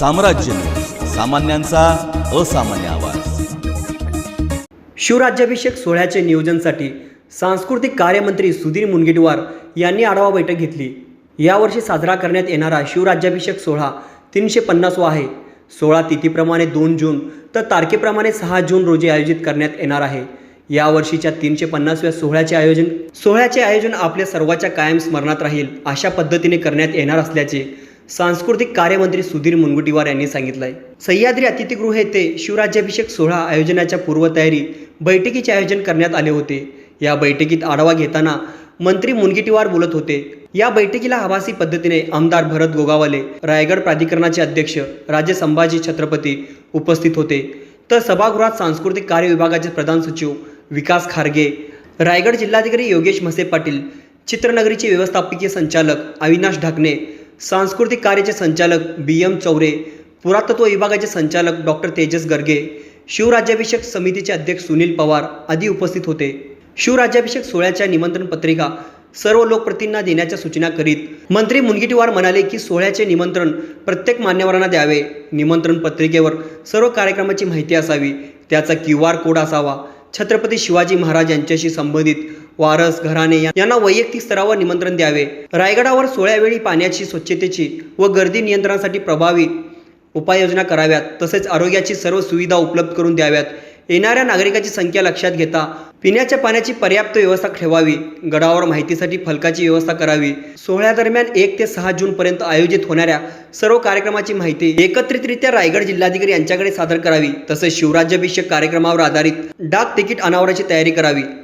साम्राज्य. सामान्यांचा असामान्य आवाज. शिवराज्याभिषेक सोहळ्याच्या नियोजनसाठी सांस्कृतिक कार्यमंत्री सुधीर मुनगेटवार यांनी आढावा बैठक घेतली. यावर्षी साजरा करण्यात येणारा शिवराज्याभिषेक सोहळा तीनशे पन्नासवा आहे. सोळा तिथीप्रमाणे दोन जून तर तारखेप्रमाणे सहा जून रोजी आयोजित करण्यात येणार आहे. यावर्षीच्या तीनशे पन्नासव्या सोहळ्याचे आयोजन सोहळ्याचे आयोजन आपल्या सर्वांच्या कायम स्मरणात राहील अशा पद्धतीने करण्यात येणार असल्याचे सांस्कृतिक कार्यमंत्री सुधीर मुनगुटीवार यांनी सांगितलं आहे सह्याद्री अतिथीगृह येथे शिवराज्याभिषेक सोहळा आयोजनाच्या पूर्वतयारी बैठकीचे आयोजन करण्यात आले होते. या बैठकीत आढावा घेताना मंत्री मुनगुटीवार बोलत होते. या बैठकीला आभासी पद्धतीने आमदार भरत गोगावाले रायगड प्राधिकरणाचे अध्यक्ष राजे संभाजी छत्रपती उपस्थित होते. तर सभागृहात सांस्कृतिक कार्य विभागाचे प्रधान सचिव विकास खारगे रायगड जिल्हाधिकारी योगेश म्हसे पाटील चित्रनगरीचे व्यवस्थापकीय संचालक अविनाश ढाकणे सांस्कृतिक कार्याचे संचालक बी एम चौरे पुरातत्व विभागाचे संचालक डॉक्टर तेजस गर्गे शिवराज्याभिषेक समितीचे अध्यक्ष सुनील पवार आदी उपस्थित होते. शिवराज्याभिषेक सोहळ्याच्या निमंत्रण पत्रिका सर्व लोकप्रतींना देण्याच्या सूचना करीत मंत्री मुनगिटीवार म्हणाले की सोहळ्याचे निमंत्रण प्रत्येक मान्यवरांना द्यावे. निमंत्रण पत्रिकेवर सर्व कार्यक्रमाची माहिती असावी. त्याचा क्यू आर कोड असावा. छत्रपती शिवाजी महाराज यांच्याशी संबंधित वारस घराणे यांना वैयक्तिक स्तरावर निमंत्रण द्यावे. रायगडावर सोहळ्यावेळी पाण्याची स्वच्छतेची व गर्दी नियंत्रणासाठी प्रभावी उपाययोजना कराव्यात. तसेच आरोग्याची सर्व सुविधा उपलब्ध करून द्याव्यात. येणाऱ्या नागरिकांची संख्या लक्षात घेता पिण्याच्या पाण्याची पर्याप्त व्यवस्था ठेवावी गडावर माहितीसाठी फलकाची व्यवस्था करावी. सोहळ्यादरम्यान एक ते सहा जूनपर्यंत आयोजित होणाऱ्या सर्व कार्यक्रमाची माहिती एकत्रितरित्या रायगड जिल्हाधिकारी यांच्याकडे सादर करावी तसेच शिवराज्याभिषेक कार्यक्रमावर आधारित डाक तिकीट अनावराची तयारी करावी.